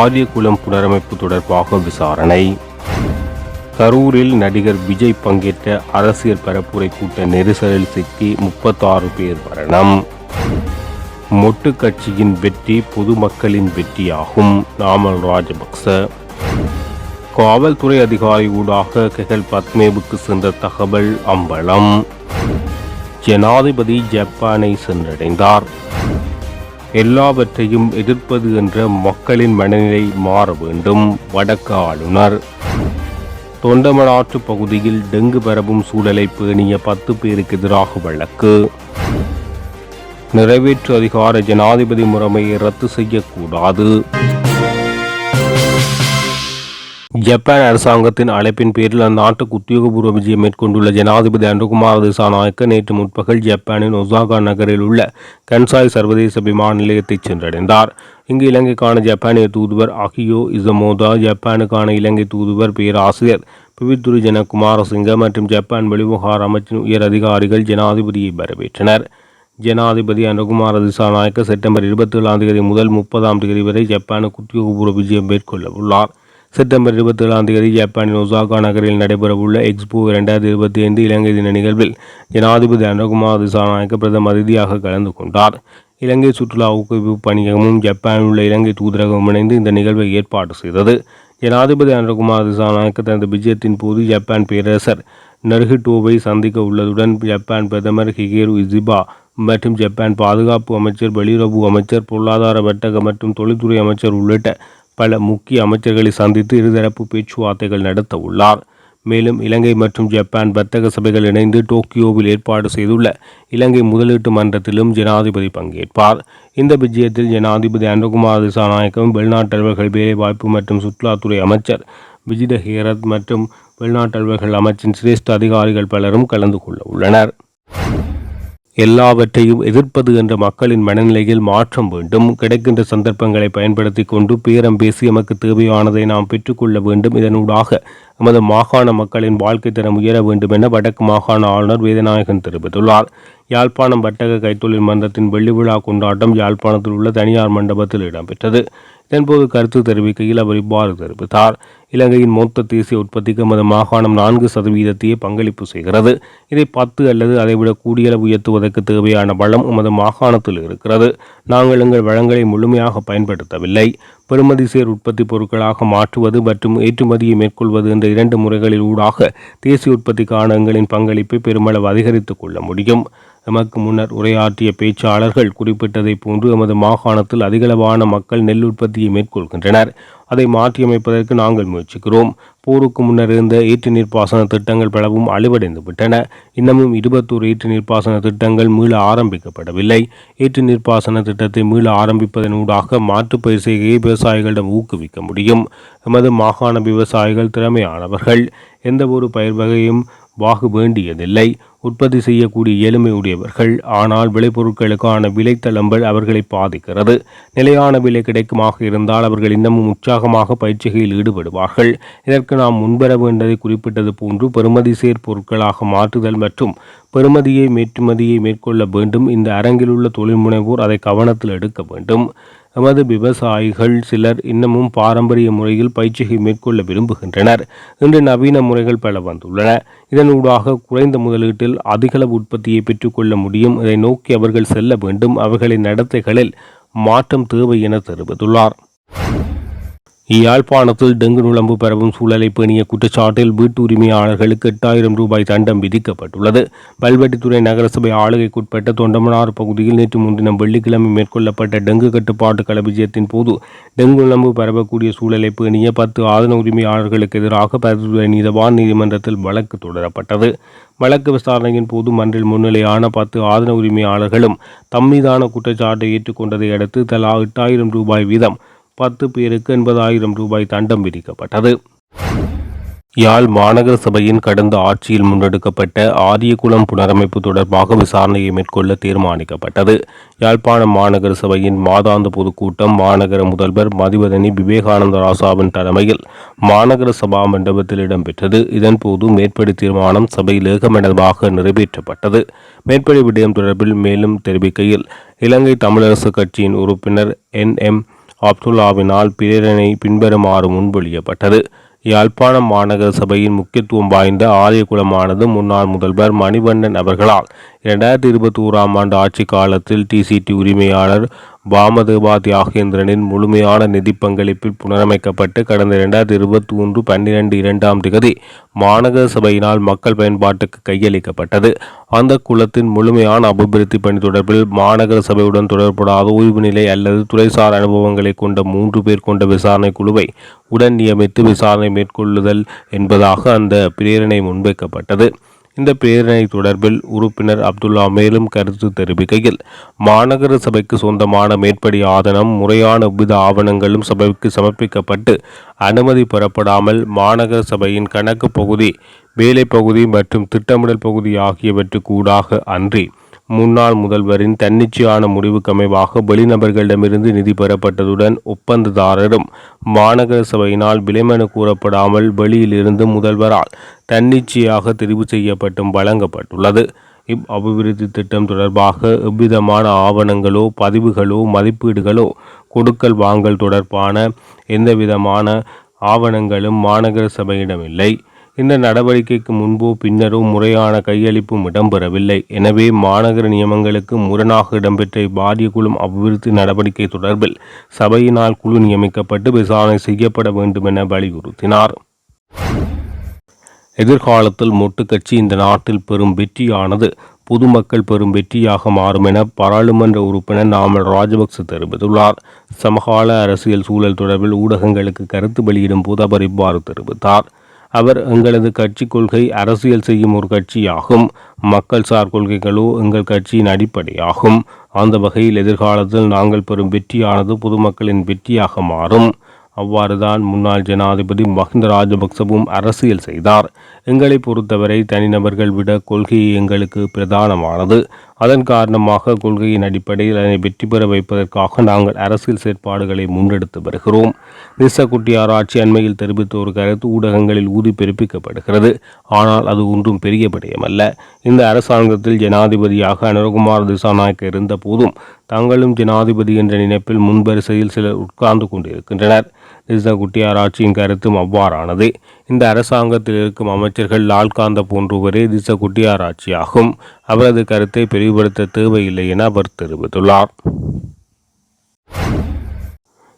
ஆரியகுளம் புனரமைப்பு தொடர்பாக விசாரணை. கரூரில் நடிகர் விஜய் பங்கேற்ற அரசியல் பரப்புரை கூட்ட நெரிசலில் சிக்கி முப்பத்தாறு பேர் மரணம். மொட்டு கட்சியின் வெற்றி பொதுமக்களின் வெற்றியாகும். நாமல் ராஜபக்ச. காவல்துறை அதிகாரி ஊடாக கெகல் பத்மேவுக்கு சென்ற தகவல் அம்பலம். ஜனாதிபதி ஜப்பானை சென்றடைந்தார். எல்லாவற்றையும் எதிர்ப்பது என்ற மக்களின் மனநிலை மாற வேண்டும் வடக்கு ஆளுநர். தொண்டமலாற்று பகுதியில் டெங்கு பரவும் சூழலை பேணிய பத்து பேருக்கு எதிராக வழக்கு. நிறைவேற்று அதிகார ஜனாதிபதி முறைமையை ரத்து செய்யக்கூடாது. ஜப்பான் அரசாங்கத்தின் அழைப்பின் பேரில் அந்நாட்டுக்கு உத்தியோகபூர்வ விஜயம் மேற்கொண்டுள்ள ஜனாதிபதி அனுகுமார் திசாநாயக்க நேற்று முற்பகல் ஜப்பானின் ஒசாகா நகரில் உள்ள கன்சாய் சர்வதேச விமான நிலையத்தை சென்றடைந்தார். இங்கு இலங்கைக்கான ஜப்பானிய தூதுவர் அகியோ இசமோதா ஜப்பானுக்கான இலங்கை தூதுவர் பேராசிரியர் பிவித்துரு ஜன குமாரசிங்க மற்றும் ஜப்பான் வெளிவிவகார அமைச்சின் உயர் அதிகாரிகள் ஜனாதிபதியை வரவேற்றனர். ஜனாதிபதி அனுகுமார திசாநாயக்க செப்டம்பர் இருபத்தி ஏழாம் தேதி முதல் முப்பதாம் தேதி வரை ஜப்பானுக்கு உத்தியோகபூர்வ விஜயம் மேற்கொள்ள உள்ளார் செப்டம்பர் இருபத்தி ஏழாம் தேதி ஜப்பானின் ஒசாகா நகரில் நடைபெறவுள்ள எக்ஸ்போ இரண்டாயிரத்தி இருபத்தி ஐந்து இலங்கை தின நிகழ்வில் ஜனாதிபதி அனுகுமார் திசாநாயக்க பிரதம அதிதியாக கலந்து கொண்டார். இலங்கை சுற்றுலா ஊக்குவிப்பு பணியகமும் ஜப்பானில் உள்ள இலங்கை தூதரகமும் இணைந்து இந்த நிகழ்வை ஏற்பாடு செய்தது. ஜனாதிபதி அனுகுமார் திசாநாயக்க தனது விஜயத்தின் போது ஜப்பான் பேரரசர் நருஹிட்டோவை சந்திக்க உள்ளதுடன் ஜப்பான் பிரதமர் ஹிகேரு இசிபா மற்றும் ஜப்பான் பாதுகாப்பு அமைச்சர் வெளியுறவு அமைச்சர் பொருளாதார வர்த்தக மற்றும் தொழில்துறை அமைச்சர் உள்ளிட்ட பல முக்கிய அமைச்சர்களை சந்தித்து இருதரப்பு பேச்சுவார்த்தைகள் நடத்த உள்ளார். மேலும் இலங்கை மற்றும் ஜப்பான் வர்த்தக சபைகள் இணைந்து டோக்கியோவில் ஏற்பாடு செய்துள்ள இலங்கை முதலீட்டு மன்றத்திலும் ஜனாதிபதி பங்கேற்பார். இந்த விஜயத்தில் ஜனாதிபதி அனுகுமார் திசாநாயக்கம் வெளிநாட்டல்வர்கள் வேலைவாய்ப்பு மற்றும் சுற்றுலாத்துறை அமைச்சர் விஜித ஹேரத் மற்றும் வெளிநாட்டல்வர்கள் அமைச்சின் சிரேஷ்ட அதிகாரிகள் பலரும் கலந்து கொள்ள உள்ளனர். எல்லாவற்றையும் எதிர்ப்பது என்ற மக்களின் மனநிலையில் மாற்றம் வேண்டும். கிடைக்கின்ற சந்தர்ப்பங்களை பயன்படுத்தி கொண்டு பேரம் பேசி எமக்கு தேவையானதை நாம் பெற்றுக்கொள்ள வேண்டும். இதனூடாக எமது மாகாண மக்களின் வாழ்க்கை தரம் உயர வேண்டும் என வடக்கு மாகாண ஆளுநர் வேதநாயகன் தெரிவித்துள்ளார். யாழ்ப்பாணம் வர்த்தக கைத்தொழில் மன்றத்தின் வெள்ளி விழா கொண்டாட்டம் யாழ்ப்பாணத்தில் உள்ள தனியார் மண்டபத்தில் இடம்பெற்றது. இதன்போது கருத்து தெரிவிக்கையில் அவர் இவ்வாறு தெரிவித்தார். இலங்கையின் மொத்த தேசிய உற்பத்திக்கு நமது மாகாணம் நான்கு சதவீதத்தையே பங்களிப்பு செய்கிறது. இதை பத்து அல்லது அதைவிட கூடியளவு உயர்த்துவதற்கு தேவையான வளம் உமது மாகாணத்தில் இருக்கிறது. நாங்கள் எங்கள் வளங்களை முழுமையாக பயன்படுத்தவில்லை. பெறுமதி சேர் உற்பத்தி பொருட்களாக மாற்றுவது மற்றும் ஏற்றுமதியை மேற்கொள்வது என்ற இரண்டு முறைகளில் ஊடாக தேசிய உற்பத்திக்கான எங்களின் பங்களிப்பை பெருமளவு அதிகரித்துக் கொள்ள முடியும். எமக்கு முன்னர் உரையாற்றிய பேச்சாளர்கள் குறிப்பிட்டதை போன்று எமது மாகாணத்தில் அதிகளவான மக்கள் நெல் உற்பத்தியை மேற்கொள்கின்றனர். அதை மாற்றியமைப்பதற்கு நாங்கள் முயற்சிக்கிறோம். போருக்கு முன்னர் இருந்த ஏற்று நீர்ப்பாசன திட்டங்கள் பலவும் அழிவடைந்து விட்டன. இன்னமும் இருபத்தோரு ஏற்று நீர்ப்பாசன திட்டங்கள் மீள ஆரம்பிக்கப்படவில்லை. ஏற்று நீர்ப்பாசன திட்டத்தை மீள ஆரம்பிப்பதன் ஊடாக மாற்றுப்பயிர் செய்கையை விவசாயிகளிடம் ஊக்குவிக்க முடியும். எமது மாகாண விவசாயிகள் திறமையானவர்கள். எந்த ஒரு பயிர் வகையும் வாகு வேண்டியதில்லை. உற்பத்தி செய்யக்கூடிய இயலுமை உடையவர்கள். ஆனால் விளைபொருட்களுக்கான விலைத்தளம்பல் அவர்களை பாதிக்கிறது. நிலையான விலை கிடைக்குமாக இருந்தால் அவர்கள் இன்னமும் உற்சாகமாக பயிற்சிகையில் ஈடுபடுவார்கள். இதற்கு நாம் முன்வர வேண்டதை குறிப்பிட்டது போன்று பெறுமதி சேர் பொருட்களாக மாற்றுதல் மற்றும் பெறுமதியை மேற்றுமதியை மேற்கொள்ள வேண்டும். இந்த அரங்கில் உள்ள தொழில் முனைவோர் அதை கவனத்தில் எடுக்க வேண்டும். எமது விவசாயிகள் சிலர் இன்னமும் பாரம்பரிய முறையில் பயிற்சியை மேற்கொள்ள விரும்புகின்றனர். இன்று நவீன முறைகள் பல வந்துள்ளன. இதனூடாக குறைந்த முதலீட்டில் அதிகளவு உற்பத்தியை பெற்றுக்கொள்ள முடியும். இதை நோக்கி அவர்கள் செல்ல வேண்டும். அவர்களின் நடத்தைகளில் மாற்றம் தேவை என தெரிவித்துள்ளார். யாழ்ப்பாணத்தில் டெங்கு நுழம்பு பரவும் சூழலை பேணிய குற்றச்சாட்டில் வீட்டு உரிமையாளர்களுக்கு எட்டாயிரம் ரூபாய் தண்டம் விதிக்கப்பட்டுள்ளது. பல்வெட்டித்துறை நகரசபை ஆளுகைக்குட்பட்ட தொண்டமனார் பகுதியில் நேற்று முன்தினம் வெள்ளிக்கிழமை மேற்கொள்ளப்பட்ட டெங்கு கட்டுப்பாட்டு கலபிஜயத்தின் போது டெங்கு நுழம்பு பரவக்கூடிய சூழலை பேணிய பத்து ஆதன உரிமையாளர்களுக்கு எதிராக பரிந்துரை நீதவான் நீதிமன்றத்தில் வழக்கு தொடரப்பட்டது. வழக்கு விசாரணையின் போது மன்றில் முன்னிலையான பத்து ஆதன உரிமையாளர்களும் தம்மீதான குற்றச்சாட்டை ஏற்றுக்கொண்டதை அடுத்து தலா எட்டாயிரம் ரூபாய் வீதம் பத்து பேருக்கு எண்பதாயிரம் ரூபாய் தண்டம் விதிக்கப்பட்டது. யாழ் மாநகர சபையின் கடந்த ஆட்சியில் முன்னெடுக்கப்பட்ட ஆரியகுளம் புனரமைப்பு தொடர்பாக விசாரணையை மேற்கொள்ள தீர்மானிக்கப்பட்டது. யாழ்ப்பாணம் மாநகர சபையின் மாதாந்த பொதுக்கூட்டம் மாநகர முதல்வர் மதிவதனி விவேகானந்த ராசாவின் தலைமையில் மாநகர சபா மண்டபத்தில் இடம்பெற்றது. இதன்போது மேற்படி தீர்மானம் சபை ஏகமனதாக நிறைவேற்றப்பட்டது. மேற்படி விடயம் தொடர்பில் மேலும் தெரிவிக்கையில் இலங்கை தமிழரசு கட்சியின் உறுப்பினர் என் எம் அப்துல்லாவினால் பிரேரணை பின்வருமாறு முன்மொழியப்பட்டது. யாழ்ப்பாணம் மாநகர சபையின் முக்கியத்துவம் வாய்ந்த ஆரியகுளமானது முன்னாள் முதல்வர் மணிவண்ணன் அவர்களால் இரண்டாயிரத்தி இருபத்தி ஓராம் ஆண்டு ஆட்சி காலத்தில் டிசிடி உரிமையாளர் வாமதேவா தியாகேந்திரனின் முழுமையான நிதி பங்களிப்பில் புனரமைக்கப்பட்டு கடந்த இரண்டாயிரத்தி இருபத்தி ஒன்று பன்னிரண்டு இரண்டாம் திகதி மாநகர சபையினால் மக்கள் பயன்பாட்டுக்கு கையளிக்கப்பட்டது. அந்த குளத்தின் முழுமையான அபிவிருத்தி பணி தொடர்பில் மாநகர சபையுடன் தொடர்படாத ஓய்வு நிலை அல்லது துறைசார் அனுபவங்களை கொண்ட மூன்று பேர் கொண்ட விசாரணை குழுவை உடன் நியமித்து விசாரணை மேற்கொள்ளுதல் என்பதாக அந்த பிரேரணை முன்வைக்கப்பட்டது. இந்த பேரணி தொடர்பில் உறுப்பினர் அப்துல்லா மேலும் கருத்து தெரிவிக்கையில் மாநகர சபைக்கு சொந்தமான மேற்படி ஆதனம் முறையான வித ஆவணங்களும் சபைக்கு சமர்ப்பிக்கப்பட்டு அனுமதி பெறப்படாமல் மாநகர சபையின் கணக்கு பகுதி வேலை பகுதி மற்றும் திட்டமிடல் பகுதி ஆகியவற்றுக்கூடாக அன்றி முன்னாள் முதல்வரின் தன்னிச்சையான முடிவுக்கமைவாக வெளிநபர்களிடமிருந்து நிதி பெறப்பட்டதுடன் ஒப்பந்ததாரரும் மாநகர சபையினால் விலைமனு கூறப்படாமல் வெளியிலிருந்து முதல்வரால் தன்னிச்சையாக தெரிவு செய்யப்பட்டும் வழங்கப்பட்டுள்ளது. இவ் அபிவிருத்தி திட்டம் தொடர்பாக எவ்விதமான ஆவணங்களோ பதிவுகளோ மதிப்பீடுகளோ கொடுக்கல் வாங்கல் தொடர்பான எந்தவிதமான ஆவணங்களும் மாநகர சபையிடமில்லை. இந்த நடவடிக்கைக்கு முன்போ பின்னரோ முறையான கையளிப்பும் இடம்பெறவில்லை. எனவே மாநகர நியமங்களுக்கு முரணாக இடம்பெற்ற பாரிய குழு அபிவிருத்தி நடவடிக்கை தொடர்பில் சபையினால் குழு நியமிக்கப்பட்டு விசாரணை செய்யப்பட வேண்டும் என வலியுறுத்தினார். எதிர்காலத்தில் மொட்டு கட்சி இந்த நாட்டில் பெரும் வெற்றியானது. பொதுமக்கள் பெரும் வெற்றியாக மாறும் என பாராளுமன்ற உறுப்பினர் நாமல் ராஜபக்ச தெரிவித்துள்ளார். சமகால அரசியல் சூழல் தொடர்பில் ஊடகங்களுக்கு கருத்து வெளியிடும் போது அவர் இவ்வாறு தெரிவித்தார். அவர் எங்களது கட்சி கொள்கை அரசியல் செய்யும் ஒரு கட்சியாகும். மக்கள் சார் கொள்கைகளோ எங்கள் கட்சியின் அடிப்படையாகும். அந்த வகையில் எதிர்காலத்தில் நாங்கள் பெறும் வெற்றியானது பொதுமக்களின் வெற்றியாக மாறும். அவ்வாறுதான் முன்னாள் ஜனாதிபதி மஹிந்த ராஜபக்சவும் அரசியல் செய்தார். எங்களை பொறுத்தவரை தனிநபர்கள் விட கொள்கை எங்களுக்கு பிரதானமானது. அதன் காரணமாக கொள்கையின் அடிப்படையில் அதனை வெற்றி பெற வைப்பதற்காக நாங்கள் அரசியல் செயற்பாடுகளை முன்னெடுத்து வருகிறோம். நிசக்குட்டி ஆராய்ச்சி அண்மையில் தெரிவித்த ஒரு கருத்து ஊடகங்களில் ஊதி பிறப்பிக்கப்படுகிறது ஆனால் அது ஒன்றும் பெரிய விடயமல்ல. இந்த அரசாங்கத்தில் ஜனாதிபதியாக அனுரகுமார் திசாநாயக்க இருந்த போதும் தங்களும் ஜனாதிபதி என்ற நினைப்பில் முன்வரிசையில் சிலர் உட்கார்ந்து கொண்டிருக்கின்றனர். ரிசா குட்டியாராட்சியின் கருத்தும் அவ்வாறானது. இந்த அரசாங்கத்தில் இருக்கும் அமைச்சர்கள் லால்காந்த போன்றுவரே திச குட்டியாராட்சியாகும் அவரது கருத்தை பெரிவுபடுத்த தேவையில்லை என அவர் தெரிவித்துள்ளார்.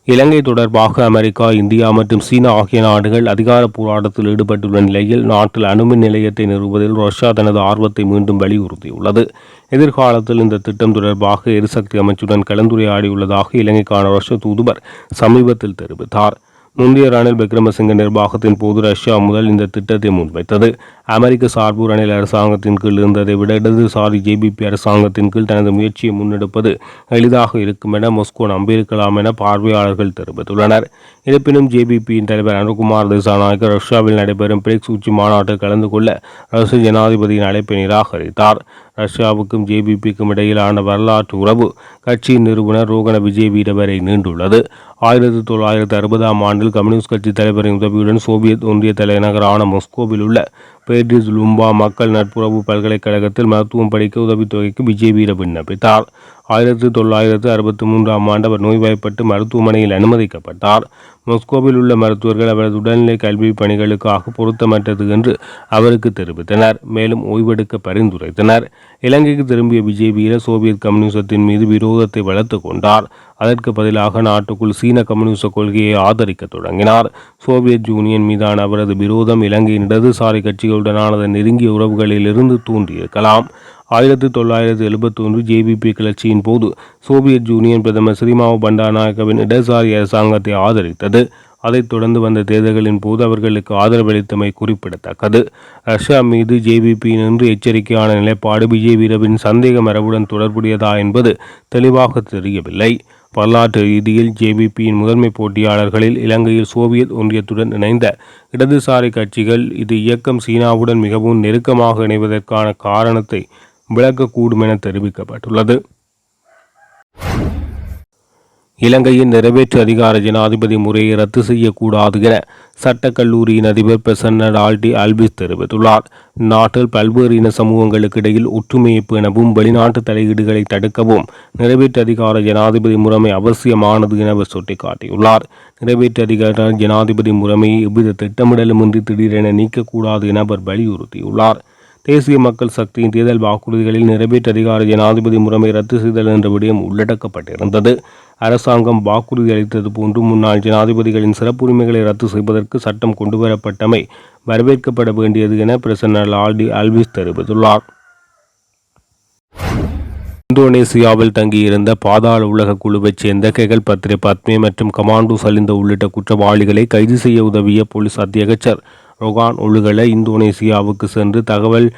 இலங்கை தொடர்பாக அமெரிக்கா இந்தியா மற்றும் சீனா ஆகிய நாடுகள் அதிகார போராட்டத்தில் ஈடுபட்டுள்ள நிலையில் நாட்டில் அணுமின் நிலையத்தை நிறுவுவதில் ரஷ்யா தனது ஆர்வத்தை மீண்டும் வலியுறுத்தியுள்ளது. எதிர்காலத்தில் இந்த திட்டம் தொடர்பாக எரிசக்தி அமைச்சுடன் கலந்துரையாடியுள்ளதாக இலங்கைக்கான ரஷ்ய தூதுவர் சமீபத்தில் தெரிவித்தார். முந்தைய ரணில் விக்ரமசிங்க நிர்வாகத்தின் போது ரஷ்யா முதல் இந்த திட்டத்தை முன்வைத்தது. அமெரிக்க சார்பு ரணில் அரசாங்கத்தின் கீழ் இருந்ததை விட இடதுசாரி ஜேபிபி அரசாங்கத்தின் கீழ் தனது முயற்சியை முன்னெடுப்பது எளிதாக இருக்கும் என மொஸ்கோ நம்பியிருக்கலாம் என பார்வையாளர்கள் தெரிவித்துள்ளனர். இருப்பினும் ஜேபிபியின் தலைவர் அனுகுமார் திசாநாயக்க ரஷ்யாவில் நடைபெறும் பிரிக்ஸ் உச்சி மாநாட்டில் கலந்து கொள்ள ரஷ்ய ஜனாதிபதியின் அழைப்பை நிராகரித்தார். ரஷ்யாவுக்கும் ஜேபிபிக்கும் இடையிலான வரலாற்று உறவு கட்சியின் நிறுவனர் ரோகன விஜய் வரை நீண்டுள்ளது. ஆயிரத்தி தொள்ளாயிரத்தி அறுபதாம் ஆண்டில் கம்யூனிஸ்ட் கட்சி தலைவரின் உதவியுடன் சோவியத் ஒன்றிய தலைநகரான மொஸ்கோவில் உள்ள பேட்ரிஸ் லும்பா மக்கள் நட்புறவு பல்கலைக்கழகத்தில் மருத்துவம் படிக்க உதவித்தொகைக்கு விஜய் வீர விண்ணப்பித்தார் ஆயிரத்தி தொள்ளாயிரத்து அறுபத்தி மூன்றாம் ஆண்டு அவர் நோய்வாய்ப்பட்டு மருத்துவமனையில் அனுமதிக்கப்பட்டார். மொஸ்கோவில் உள்ள மருத்துவர்கள் அவரது உடல்நிலை கல்வி பணிகளுக்காக பொருத்தமற்றது என்று அவருக்கு தெரிவித்தனர். மேலும் ஓய்வெடுக்க பரிந்துரைத்தனர். இலங்கைக்கு திரும்பிய விஜய் வீர சோவியத் கம்யூனிசத்தின் மீது விரோதத்தை வளர்த்து கொண்டார். அதற்கு பதிலாக நாட்டுக்குள் சீன கம்யூனிச கொள்கையை ஆதரிக்க தொடங்கினார். சோவியத் யூனியன் மீதான அவரது விரோதம் இலங்கையின் இடதுசாரி கட்சிகளுடனான நெருங்கிய உறவுகளிலிருந்து தூண்டியிருக்கலாம் ஆயிரத்தி தொள்ளாயிரத்தி எழுபத்தி ஒன்று ஜேபிபி கிளர்ச்சியின் போது சோவியத் யூனியன் பிரதமர் ஸ்ரீமாவோ பண்டாநாயக்கவின் இடதுசாரி அரசாங்கத்தை ஆதரித்தது. அதைத் தொடர்ந்து வந்த தேர்தல்களின் போது அவர்களுக்கு ஆதரவளித்தமை குறிப்பிடத்தக்கது. ரஷ்யா மீது ஜேபிபி என்று எச்சரிக்கையான நிலைப்பாடு விஜய் வீரவின் சந்தேக மரபுடன் தொடர்புடையதா என்பது தெளிவாக தெரியவில்லை. வரலாற்று ரீதியில் ஜேபிபியின் முதன்மை போட்டியாளர்களில் இலங்கையில் சோவியத் ஒன்றியத்துடன் இணைந்த இடதுசாரி கட்சிகள் இது இயக்கம் சீனாவுடன் மிகவும் நெருக்கமாக இணைவதற்கான காரணத்தை விளக்கக்கூடும் என தெரிவிக்கப்பட்டுள்ளது. இலங்கையின் நிறைவேற்று அதிகார ஜனாதிபதி முறையை ரத்து செய்யக்கூடாது என சட்டக்கல்லூரியின் அதிபர் பிரசன்ன ஆல்டி அல்பிஸ் தெரிவித்துள்ளார். நாட்டில் பல்வேறு இன சமூகங்களுக்கு இடையில் ஒற்றுமையை பேணவும் வெளிநாட்டு தலையீடுகளை தடுக்கவும் நிறைவேற்று அதிகார ஜனாதிபதி முறைமை அவசியமானது என அவர் சுட்டிக்காட்டியுள்ளார். நிறைவேற்று அதிகார ஜனாதிபதி முறைமையை எவ்வித திட்டமிடலுமின்றி திடீரென நீக்கக்கூடாது என அவர் வலியுறுத்தியுள்ளார். தேசிய மக்கள் சக்தியின் தேர்தல் வாக்குறுதிகளில் நிறைவேற்று அதிகார ஜனாதிபதி முறைமை ரத்து செய்தல் என்ற விடயம் உள்ளடக்கப்பட்டிருந்தது. அரசாங்கம் வாக்குறுதி அளித்தது போன்று முன்னாள் ஜனாதிபதிகளின் சிறப்புரிமைகளை ரத்து செய்வதற்கு சட்டம் கொண்டுவரப்பட்டமை வரவேற்கப்பட வேண்டியது என பிரசன்னர் ஆல்டி அல்விஸ் தெரிவித்துள்ளார். இந்தோனேசியாவில் தங்கியிருந்த பாதாள உலக குழுவைச் சேர்ந்த கெகல் பத்ரே பத்மே மற்றும் கமாண்டோ சலிந்த உள்ளிட்ட குற்றவாளிகளை கைது செய்ய உதவிய போலீஸ் அத்தியகச்சர் ரொகான் ஒழுகல இந்தோனேசியாவுக்கு சென்று தகவல்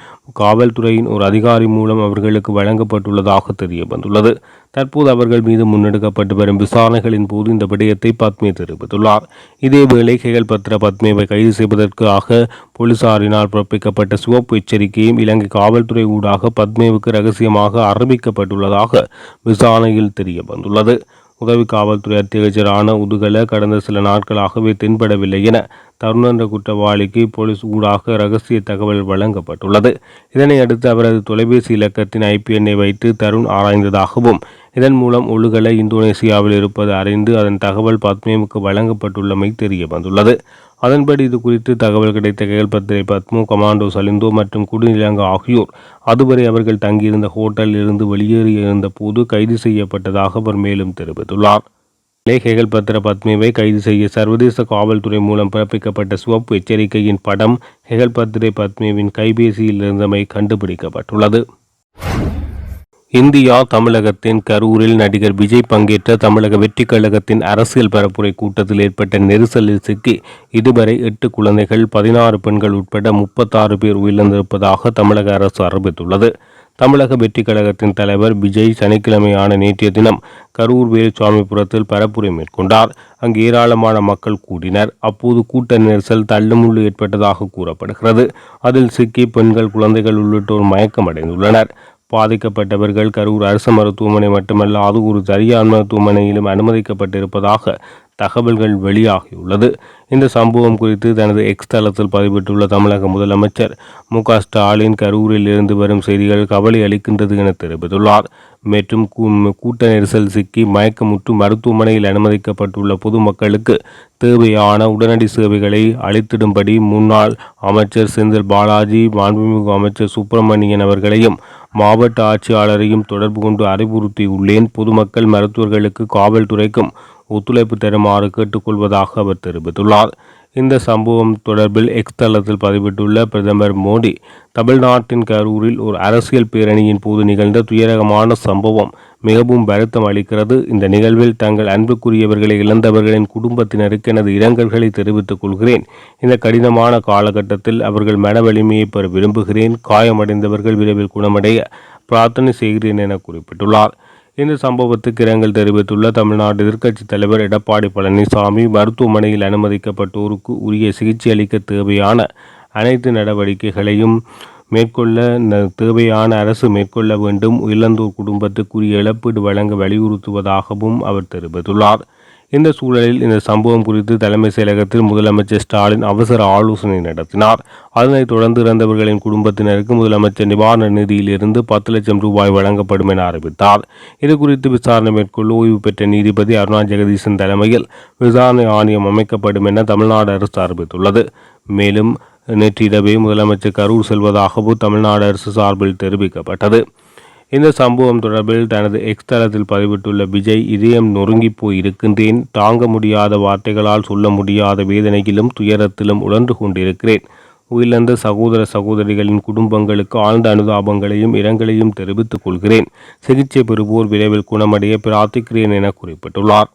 காவல்துறையின் ஒரு அதிகாரி மூலம் அவர்களுக்கு வழங்கப்பட்டுள்ளதாக தெரிய வந்துள்ளது தற்போது அவர்கள் மீது முன்னெடுக்கப்பட்டு வரும் விசாரணைகளின் போது இந்த விடயத்தை பத்மே தெரிவித்துள்ளார். இதேவேளை கேகல் பத்ர பத்மேவை கைது செய்வதற்காக போலீசாரினால் பிறப்பிக்கப்பட்ட சிவப்பு எச்சரிக்கையும் இலங்கை காவல்துறை ஊடாக பத்மேவுக்கு ரகசியமாக அறிவிக்கப்பட்டுள்ளதாக விசாரணையில் தெரிய வந்துள்ளது உதவி காவல்துறை அத்தியட்சரான உதுகல கடந்த சில நாட்களாகவே தென்படவில்லை என தருண் என்ற குற்றவாளிக்கு போலீஸ் ஊடாக ரகசிய தகவல் வழங்கப்பட்டுள்ளது. இதனை அடுத்து அவரது தொலைபேசி இலக்கத்தின் ஐபி எண்ணை வைத்து தருண் ஆராய்ந்ததாகவும் இதன் மூலம் ஒழுகலை இந்தோனேசியாவில் இருப்பது அறிந்து அதன் தகவல் பத்மேவுக்கு வழங்கப்பட்டுள்ளமை தெரிய வந்துள்ளது அதன்படி இது குறித்து தகவல் கிடைத்த கேள்பத்திரை பத்மு கமாண்டோ சலிந்தோ மற்றும் குடிநிலங்க ஆகியோர் அதுவரை அவர்கள் தங்கியிருந்த ஹோட்டலில் இருந்து வெளியேறியிருந்த போது கைது செய்யப்பட்டதாக அவர் மேலும் தெரிவித்துள்ளார். லேகைகள் பத்திர பத்மிவை கைது செய்ய சர்வதேச காவல்துறை மூலம் பிறப்பிக்கப்பட்ட சிவப்பு எச்சரிக்கையின் படம் ஹெகல்பத்ரே பத்மிவின் கைபேசியில் இருந்தமை கண்டுபிடிக்கப்பட்டுள்ளது. இந்தியா தமிழகத்தின் கரூரில் நடிகர் விஜய் பங்கேற்ற தமிழக வெற்றி கழகத்தின் அரசியல் பரப்புரை கூட்டத்தில் ஏற்பட்ட நெரிசலில் சிக்கி இதுவரை எட்டு குழந்தைகள் பதினாறு பெண்கள் உட்பட முப்பத்தாறு பேர் உயிரிழந்திருப்பதாக தமிழக அரசு அறிவித்துள்ளது. தமிழக வெற்றி கழகத்தின் தலைவர் விஜய் சனிக்கிழமையான நேற்றைய தினம் கரூர் வேலுசாமிபுரத்தில் பரப்புரை மேற்கொண்டார். அங்கு ஏராளமான மக்கள் கூடினர். அப்போது கூட்ட நெரிசல் தள்ளுமுள்ளு ஏற்பட்டதாக கூறப்படுகிறது. அதில் சிக்கி பெண்கள் குழந்தைகள் உள்ளிட்டோர் மயக்கமடைந்துள்ளனர். பாதிக்கப்பட்டவர்கள் கரூர் அரசு மருத்துவமனை மட்டுமல்ல அது ஒரு தனியார் மருத்துவமனையிலும் அனுமதிக்கப்பட்டிருப்பதாக தகவல்கள் வெளியாகியுள்ளது. இந்த சம்பவம் குறித்து தனது எக்ஸ் தளத்தில் பதிவிட்டுள்ள தமிழக முதலமைச்சர் மு ஸ்டாலின் கரூரில் இருந்து வரும் செய்திகள் கவலை அளிக்கின்றது என தெரிவித்துள்ளார். மற்றும் கூட்ட நெரிசல் சிக்கி மயக்கமுற்று மருத்துவமனையில் அனுமதிக்கப்பட்டுள்ள பொதுமக்களுக்கு தேவையான உடனடி சேவைகளை அளித்திடும்படி முன்னாள் அமைச்சர் செந்தில் பாலாஜி மாண்புமிகு அமைச்சர் சுப்பிரமணியன் அவர்களையும் மாவட்ட ஆட்சியாளரையும் தொடர்பு கொண்டு அறிவுறுத்தியுள்ளேன். பொதுமக்கள் மருத்துவர்களுக்கு காவல்துறைக்கும் ஒத்துழைப்பு தருமாறு கேட்டுக்கொள்வதாக அவர் தெரிவித்துள்ளார். இந்த சம்பவம் தொடர்பில் எக்ஸ் தளத்தில் பதிவிட்டுள்ள பிரதமர் மோடி தமிழ்நாட்டின் கரூரில் ஒரு அரசியல் பேரணியின் போது நிகழ்ந்த துயரகமான சம்பவம் மிகவும் வருத்தம் அளிக்கிறது. இந்த நிகழ்வில் தங்கள் அன்புக்குரியவர்களை இழந்தவர்களின் குடும்பத்தினருக்கு எனது இரங்கல்களை தெரிவித்துக் கொள்கிறேன். இந்த கடினமான காலகட்டத்தில் அவர்கள் மன வலிமையை பெற விரும்புகிறேன். காயமடைந்தவர்கள் விரைவில் குணமடைய பிரார்த்தனை செய்கிறேன் என குறிப்பிட்டுள்ளார். இந்த சம்பவத்துக்கு இரங்கல் தெரிவித்துள்ள தமிழ்நாடு எதிர்க்கட்சித் தலைவர் எடப்பாடி பழனிசாமி மருத்துவமனையில் அனுமதிக்கப்பட்டோருக்கு உரிய சிகிச்சை அளிக்க தேவையான அனைத்து நடவடிக்கைகளையும் மேற்கொள்ள தேவையான அரசு மேற்கொள்ள வேண்டும். இழந்தோர் குடும்பத்துக்குரிய இழப்பீடு வழங்க வலியுறுத்துவதாகவும் அவர் தெரிவித்துள்ளார். இந்த சூழலில் இந்த சம்பவம் குறித்து தலைமை செயலகத்தில் முதலமைச்சர் ஸ்டாலின் அவசர ஆலோசனை நடத்தினார். அதனைத் தொடர்ந்து இறந்தவர்களின் குடும்பத்தினருக்கு முதலமைச்சர் நிவாரண நிதியிலிருந்து பத்து லட்சம் ரூபாய் வழங்கப்படும் என அறிவித்தார். இது குறித்து விசாரணை மேற்கொள்ள ஓய்வு பெற்ற நீதிபதி அருணா ஜெகதீசன் தலைமையில் விசாரணை ஆணையம் அமைக்கப்படும் என தமிழ்நாடு அரசு அறிவித்துள்ளது. மேலும் நேற்றிரவே முதலமைச்சர் கரூர் செல்வதாகவும் தமிழ்நாடு அரசு சார்பில் தெரிவிக்கப்பட்டது. இந்த சம்பவம் தொடர்பில் தனது எக்ஸ் தளத்தில் பதிவிட்டுள்ள விஜய் இதயம் நொறுங்கி போய் இருக்கின்றேன். தாங்க முடியாத வார்த்தைகளால் சொல்ல முடியாத வேதனையிலும் துயரத்திலும் உழன்று கொண்டிருக்கிறேன். உயிரிழந்த சகோதர சகோதரிகளின் குடும்பங்களுக்கு ஆழ்ந்த அனுதாபங்களையும் இரங்கலையும் தெரிவித்துக் கொள்கிறேன். சிகிச்சை பெறுவோர் விரைவில் குணமடைய பிரார்த்திக்கிறேன் என குறிப்பிட்டுள்ளார்.